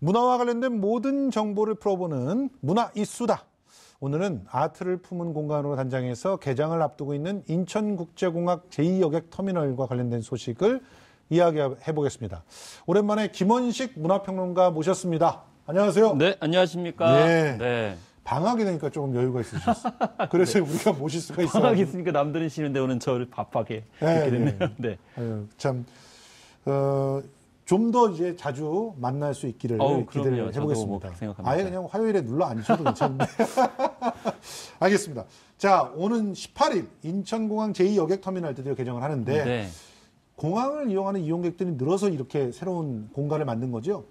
문화와 관련된 모든 정보를 풀어보는 문화 이수다. 오늘은 아트를 품은 공간으로 단장해서 개장을 앞두고 있는 인천국제공항 제2여객터미널과 관련된 소식을 이야기해 보겠습니다. 오랜만에 김원식 문화평론가 모셨습니다. 안녕하세요. 네, 안녕하십니까. 예. 네. 방학이 되니까 조금 여유가 있으셨어요. 그래서 우리가 모실 수가 있어요. 방학 있으니까 남들은 쉬는데 오늘 저를 바빠게 네, 이렇게 됐네요. 네. 네. 참, 어, 좀 더 이제 자주 만날 수 있기를 어우, 기대를. 저도 해보겠습니다. 뭐. 아예 그냥 화요일에 눌러 앉으셔도 괜찮은데. 알겠습니다. 자, 오는 18일 인천공항 제2여객터미널 드디어 개장을 하는데 네. 공항을 이용하는 이용객들이 늘어서 이렇게 새로운 공간을 만든 거죠?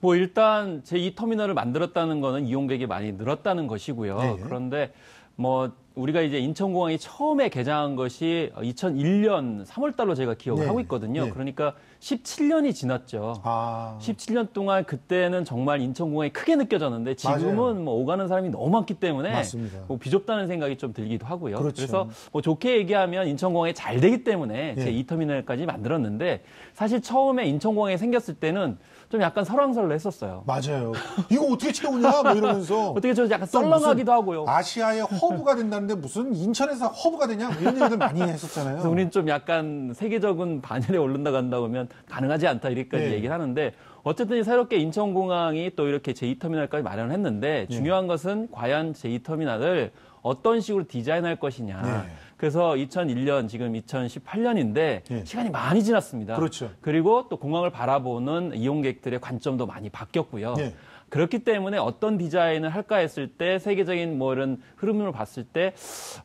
뭐 일단 제2 터미널을 만들었다는 거는 이용객이 많이 늘었다는 것이고요. 네. 그런데 뭐 우리가 이제 인천공항이 처음에 개장한 것이 2001년 3월 달로 제가 기억을 네. 하고 있거든요. 네. 그러니까 17년이 지났죠. 아. 17년 동안 그때는 정말 인천공항이 크게 느껴졌는데 지금은 맞아요. 뭐 오가는 사람이 너무 많기 때문에. 뭐 비좁다는 생각이 좀 들기도 하고요. 그렇죠. 래서뭐 좋게 얘기하면 인천공항이 잘 되기 때문에 예. 제 2터미널까지 만들었는데 사실 처음에 인천공항이 생겼을 때는 좀 약간 설왕설래했었어요. 맞아요. 이거 어떻게 채우냐? 뭐 이러면서. 어떻게 저 약간 또 썰렁하기도 하고요. 아시아의 허브가 된다는데 무슨 인천에서 허브가 되냐? 뭐 이런 얘기들 많이 했었잖아요. 그래서 우리는 좀 약간 세계적인 반열에 오른다 간다 보면 가능하지 않다 이렇게까지 네. 얘기를 하는데 어쨌든 새롭게 인천공항이 또 이렇게 제2터미널까지 마련했는데 네. 중요한 것은 과연 제2터미널을 어떤 식으로 디자인할 것이냐. 네. 그래서 2001년 지금 2018년인데 네. 시간이 많이 지났습니다. 그렇죠. 그리고 또 공항을 바라보는 이용객들의 관점도 많이 바뀌었고요. 네. 그렇기 때문에 어떤 디자인을 할까 했을 때 세계적인 뭐 이런 흐름을 봤을 때,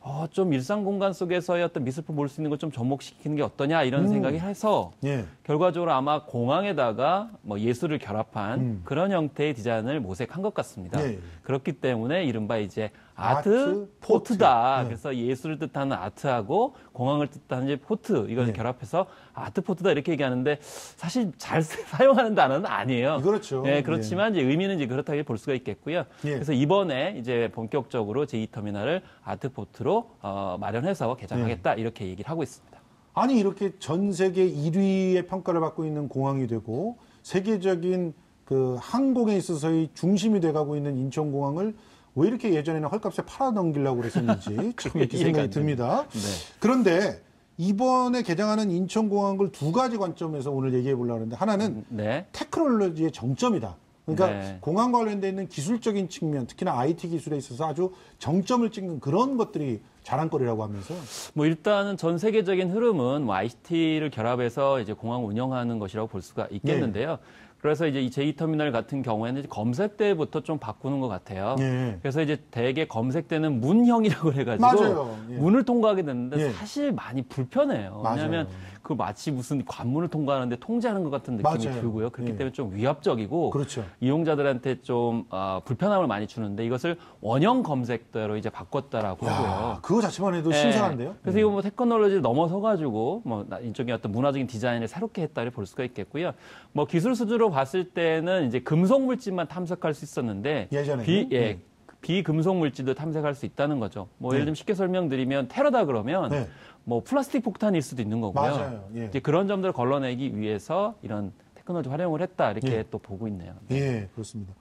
어, 좀 일상 공간 속에서의 어떤 미술품 볼 수 있는 걸 좀 접목시키는 게 어떠냐 이런 음. 생각이 해서 예. 결과적으로 아마 공항에다가 뭐 예술을 결합한 음. 그런 형태의 디자인을 모색한 것 같습니다. 예. 그렇기 때문에 이른바 이제 아트, 아트 포트다. 포트. 네. 그래서 예술을 뜻하는 아트하고 공항을 뜻하는 이제 포트 이걸 예. 결합해서 아트 포트다 이렇게 얘기하는데 사실 잘 사용하는 단어는 아니에요. 그렇죠. 네, 그렇지만 이제 의미는 이제 그렇다고 볼 수가 있겠고요. 예. 그래서 이번에 이제 본격적으로 제2터미널을 아트 포트로 어, 마련해서 개장하겠다 예. 이렇게 얘기를 하고 있습니다. 아니 이렇게 전 세계 1위의 평가를 받고 있는 공항이 되고 세계적인 그 항공에 있어서의 중심이 돼가고 있는 인천공항을 왜 이렇게 예전에는 헐값에 팔아 넘기려고 그랬었는지 참 이렇게 생각이 안 듭니다. 네. 그런데 이번에 개장하는 인천공항을 두 가지 관점에서 오늘 얘기해 보려고 하는데 하나는 네. 테크놀로지의 정점이다. 그러니까 네. 공항과 관련돼 있는 기술적인 측면, 특히나 IT 기술에 있어서 아주 정점을 찍는 그런 것들이 자랑거리라고 하면서 뭐 일단은 전 세계적인 흐름은 뭐 ICT를 결합해서 이제 공항 운영하는 것이라고 볼 수가 있겠는데요. 그래서 이제 이 제2터미널 같은 경우에는 이제 검색대부터 좀 바꾸는 것 같아요. 예. 그래서 이제 대개 검색대는 문형이라고 해가지고 맞아요. 예. 문을 통과하게 되는데 예. 사실 많이 불편해요. 맞아요. 왜냐하면 그 마치 무슨 관문을 통과하는데 통제하는 것 같은 느낌이 맞아요. 들고요. 그렇기 예. 때문에 좀 위압적이고 그렇죠. 이용자들한테 좀 어, 불편함을 많이 주는데 이것을 원형 검색대로 이제 바꿨다라고 하고요. 야, 그거 자체만 해도 예. 신선한데요. 그래서 이거 뭐 테크놀로지를 넘어서 가지고 뭐 나- 이쪽에 어떤 문화적인 디자인을 새롭게 했다를 볼 수가 있겠고요. 뭐 기술 수준으로 봤을 때는 이제 금속 물질만 탐색할 수 있었는데 예전에는? 비, 예, 네. 비금속 물질도 탐색할 수 있다는 거죠. 뭐 예를 네. 들면 쉽게 설명드리면 테러다 그러면 네. 뭐 플라스틱 폭탄일 수도 있는 거고요. 맞아요. 예. 이제 그런 점들을 걸러내기 위해서 이런 테크놀로지 활용을 했다 이렇게 예. 또 보고 있네요. 예, 그렇습니다.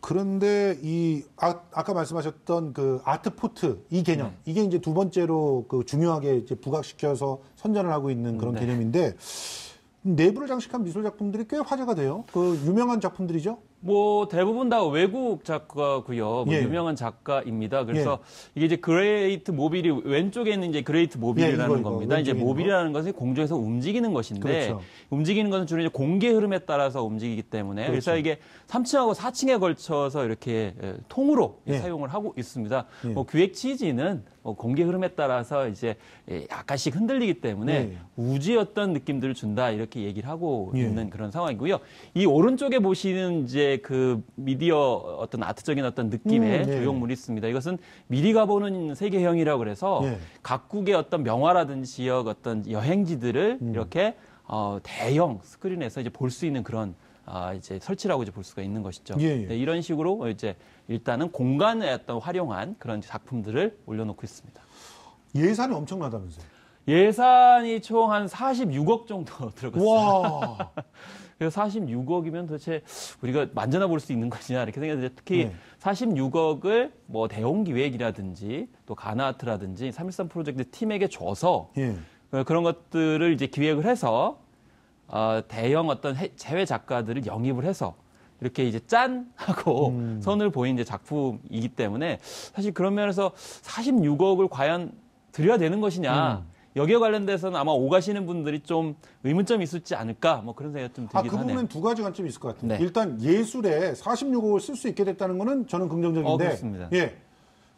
그런데 이 아, 까 말씀하셨던 그 아트포트 이 개념 네. 이게 이제 두 번째로 그 중요하게 이제 부각시켜서 선전을 하고 있는 그런 네. 개념인데 내부를 장식한 미술 작품들이 꽤 화제가 돼요. 그 유명한 작품들이죠. 뭐 대부분 다 외국 작가고요. 뭐 예. 유명한 작가입니다. 그래서 예. 이게 이제 그레이트 모빌이 왼쪽에 있는 이제 그레이트 모빌이라는 예, 이거, 겁니다. 이제 모빌이라는 것은 공중에서 움직이는 것인데 그렇죠. 움직이는 것은 주로 이제 공기 흐름에 따라서 움직이기 때문에 그래서 그렇죠. 이게 3층하고 4층에 걸쳐서 이렇게 예, 통으로 예. 사용을 하고 있습니다. 예. 뭐 기획 취지는 뭐 공기 흐름에 따라서 이제 예, 약간씩 흔들리기 때문에 예. 어떤 느낌들을 준다 이렇게 얘기를 하고 예. 있는 그런 상황이고요. 이 오른쪽에 보시는 이제 그 미디어 어떤 아트적인 어떤 느낌의 음, 예. 조형물이 있습니다. 이것은 미리 가보는 세계형이라고 그래서 예. 각국의 어떤 명화라든지 지역 어떤 여행지들을 음. 이렇게 어, 대형 스크린에서 이제 볼 수 있는 그런 아, 이제 설치라고 이제 볼 수가 있는 것이죠. 예, 예. 네, 이런 식으로 이제 일단은 공간에 어떤 활용한 그런 작품들을 올려놓고 있습니다. 예산이 엄청나다면서요. 예산이 총 한 46억 정도 들어갔어요. 와. 그래서 46억이면 도대체 우리가 만져나 볼 수 있는 것이냐 이렇게 생각했는데 특히 네. 46억을 뭐 대형 기획이라든지 또 가나아트라든지 313 프로젝트 팀에게 줘서 예. 어, 그런 것들을 이제 기획을 해서 어, 대형 어떤 해- 해외 작가들을 영입을 해서 이렇게 이제 짠 하고 음. 선을 보인 이제 작품이기 때문에 사실 그런 면에서 46억을 과연 드려야 되는 것이냐 음. 여기에 관련돼서는 아마 오가시는 분들이 좀 의문점이 있을지 않을까 뭐 그런 생각이 좀 아, 들긴 그 하네요. 부분엔 두 가지 관점이 있을 것 같아요. 네. 일단 예술에 46억을 쓸 수 있게 됐다는 거는 저는 긍정적인데. 어, 그렇습니다. 예.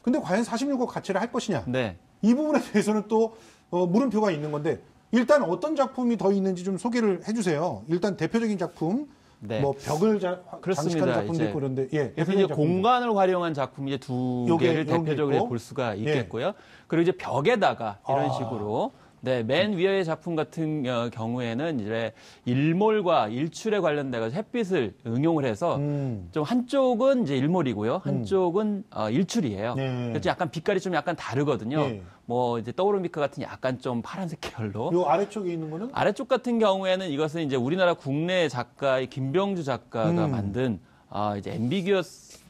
근데 과연 46억 가치를 할 것이냐? 네. 이 부분에 대해서는 또 어, 물음표가 있는 건데 일단 어떤 작품이 더 있는지 좀 소개를 해주세요. 일단 대표적인 작품, 네. 뭐 벽을 자, 그렇습니다. 장식하는 작품도 있고 그런데 예, 그래서 이제 작품들. 공간을 활용한 작품 이제 두 요게 개를 대표적으로. 볼 수가 예. 있겠고요. 그리고 이제 벽에다가 이런 아. 식으로 네, 맨 위의 작품 같은 어, 경우에는 이제 일몰과 일출에 관련돼 가지고 햇빛을 응용을 해서 음. 좀 한쪽은 이제 일몰이고요. 한쪽은 어, 일출이에요. 네. 그래서 약간 빛깔이 좀 약간 다르거든요. 네. 뭐 이제 떠오르는 빛깔 같은 약간 좀 파란색 계열로 요 아래쪽에 있는 거는 아래쪽 같은 경우에는 이것은 이제 우리나라 국내 작가의 김병주 작가가 음. 만든 아 이제 엠비규어스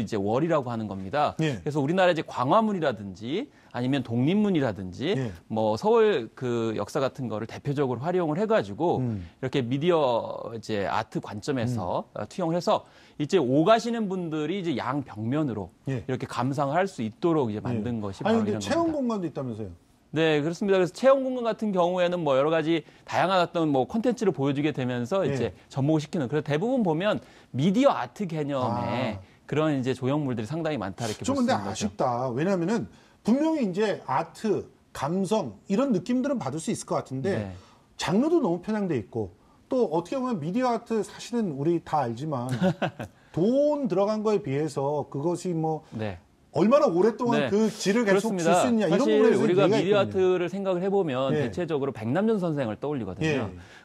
이제 월이라고 하는 겁니다. 예. 그래서 우리나라 이제 광화문이라든지 아니면 독립문이라든지 예. 뭐 서울 그 역사 같은 거를 대표적으로 활용을 해가지고 음. 이렇게 미디어 이제 아트 관점에서 어, 투영을 해서 이제 오가시는 분들이 이제 양 벽면으로 예. 이렇게 감상을 할 수 있도록 이제 만든 예. 것이 아니 바로 근데 이런 체험 겁니다. 공간도 있다면서요? 네, 그렇습니다. 그래서 체험 공간 같은 경우에는 뭐 여러 가지 다양한 어떤 뭐 콘텐츠를 보여주게 되면서 예. 이제 접목을 시키는. 그래서 대부분 보면 미디어 아트 개념의 아. 그런 이제 조형물들이 상당히 많다 이렇게 좀 근데. 아쉽다. 왜냐면은 분명히 이제 아트, 감성 이런 느낌들은 받을 수 있을 것 같은데 네. 장르도 너무 편향돼 있고 또 어떻게 보면 미디어 아트 사실은 우리 다 알지만 돈 들어간 거에 비해서 그것이 뭐 네. 얼마나 오랫동안 네. 그 질을 계속 줄. 수 있냐 이런 사실 우리가 미디어. 아트를 생각을 해보면 예. 대체적으로 백남준 선생을 떠올리거든요. 예.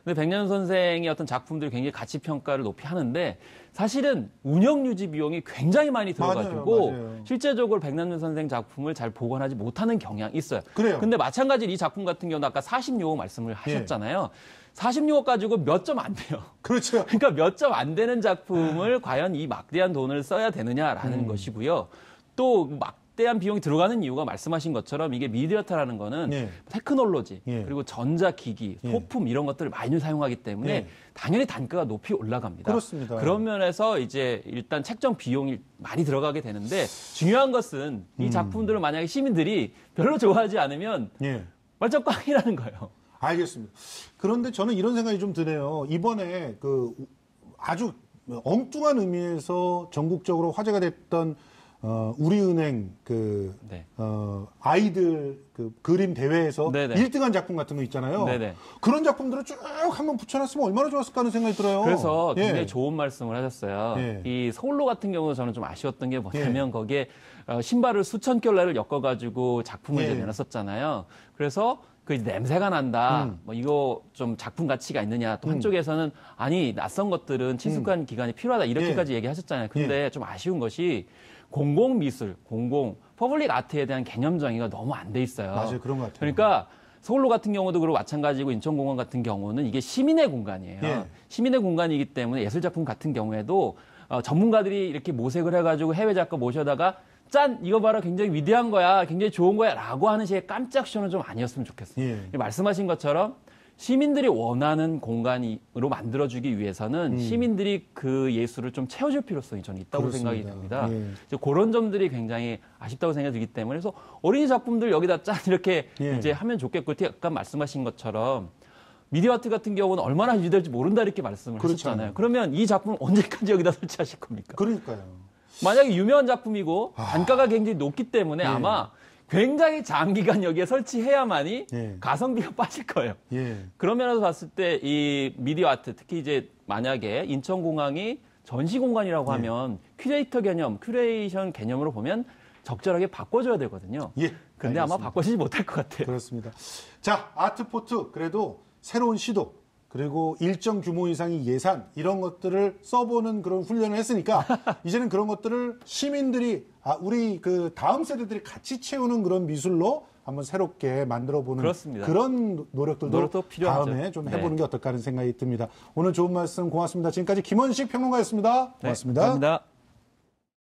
근데 백남준 선생의 어떤 작품들이 굉장히 가치 평가를 높이 하는데 사실은 운영 유지 비용이 굉장히 많이 들어가지고 맞아요, 맞아요. 실제적으로 백남준 선생 작품을 잘 보관하지 못하는 경향이 있어요. 그래요. 근데 마찬가지로 이 작품 같은 경우는 아까 46억 말씀을 하셨잖아요. 46억 가지고 몇 점 안 돼요. 그렇죠. 그러니까 몇 점 안 되는 작품을 과연 이 막대한 돈을 써야 되느냐라는 음. 것이고요. 또 막대한 비용이 들어가는 이유가 말씀하신 것처럼 이게 미디어타라는 거는 예. 테크놀로지 예. 그리고 전자기기, 예. 소품 이런 것들을 많이 사용하기 때문에 예. 당연히 단가가 높이 올라갑니다. 그렇습니다. 그런 면에서 이제 일단 책정 비용이 많이 들어가게 되는데 중요한 것은 음. 이 작품들을 만약에 시민들이 별로 좋아하지 않으면 예. 완전 꽝이라는 거예요. 알겠습니다. 그런데 저는 이런 생각이 좀 드네요. 이번에 그 아주 엉뚱한 의미에서 전국적으로 화제가 됐던 어, 우리은행 그 네. 어, 아이들 그 그림 대회에서 네네. 1등한 작품 같은 거 있잖아요. 네네. 그런 작품들을 쭉 한번 붙여놨으면 얼마나 좋았을까 하는 생각이 들어요. 그래서 예. 굉장히 좋은 말씀을 하셨어요. 예. 이 서울로 같은 경우는 저는 좀 아쉬웠던 게 뭐냐면 거기에 어, 신발을 수천 켤레를 엮어가지고 작품을 예. 이제 내놨었잖아요. 그래서 그 냄새가 난다. 음. 뭐 이거 좀 작품 가치가 있느냐. 또 한쪽에서는 아니 낯선 것들은 친숙한 기간이 필요하다. 이렇게까지 얘기하셨잖아요. 근데 좀 아쉬운 것이 공공 미술, 공공 퍼블릭 아트에 대한 개념 정의가 너무 안 돼 있어요. 맞아요. 그런 것 같아요. 그러니까 서울로 같은 경우도 그렇고 마찬가지고 인천공원 같은 경우는 이게 시민의 공간이에요. 예. 시민의 공간이기 때문에 예술 작품 같은 경우에도 어, 전문가들이 이렇게 모색을 해가지고 해외 작가 모셔다가 짠 이거 봐라 굉장히 위대한 거야 굉장히 좋은 거야라고 하는 식의 깜짝 쇼는 좀 아니었으면 좋겠어요. 예. 말씀하신 것처럼 시민들이 원하는 공간으로 만들어주기 위해서는 시민들이 그 예술을 좀 채워줄 필요성이 저는 있다고 음. 그렇습니다. 생각이 듭니다. 예. 이제 그런 점들이 굉장히 아쉽다고 생각이 들기 때문에 그래서 어린이 작품들 여기다 짠 이렇게 예. 이제 하면 좋겠고 아까 말씀하신 것처럼 미디어 아트 같은 경우는 얼마나 유지될지 모른다 이렇게 말씀을 그렇잖아요. 하셨잖아요. 그러면 이 작품을 언제까지 여기다 설치하실 겁니까? 그러니까요. 만약에 유명한 작품이고 단가가 굉장히 높기 때문에 예. 아마 굉장히 장기간 여기에 설치해야만이 예. 가성비가 빠질 거예요. 예. 그런 면에서 봤을 때 이 미디어 아트 특히 이제 만약에 인천공항이 전시 공간이라고 하면 큐레이터 개념, 큐레이션 개념으로 보면 적절하게 바꿔줘야 되거든요. 예. 근데 아마 알겠습니다. 바꿔지지 못할 것 같아요. 그렇습니다. 자, 아트포트 그래도 새로운 시도 그리고 일정 규모 이상의 예산 이런 것들을 써보는 그런 훈련을 했으니까 이제는 그런 것들을 시민들이 아 우리 그 다음 세대들이 같이 채우는 그런 미술로 한번 새롭게 만들어보는 그렇습니다. 그런 노력들도 노력도 필요하죠. 다음에 좀 네. 해보는 게 어떨까 하는 생각이 듭니다. 오늘 좋은 말씀 고맙습니다. 지금까지 김원식 평론가였습니다. 네, 고맙습니다. 감사합니다.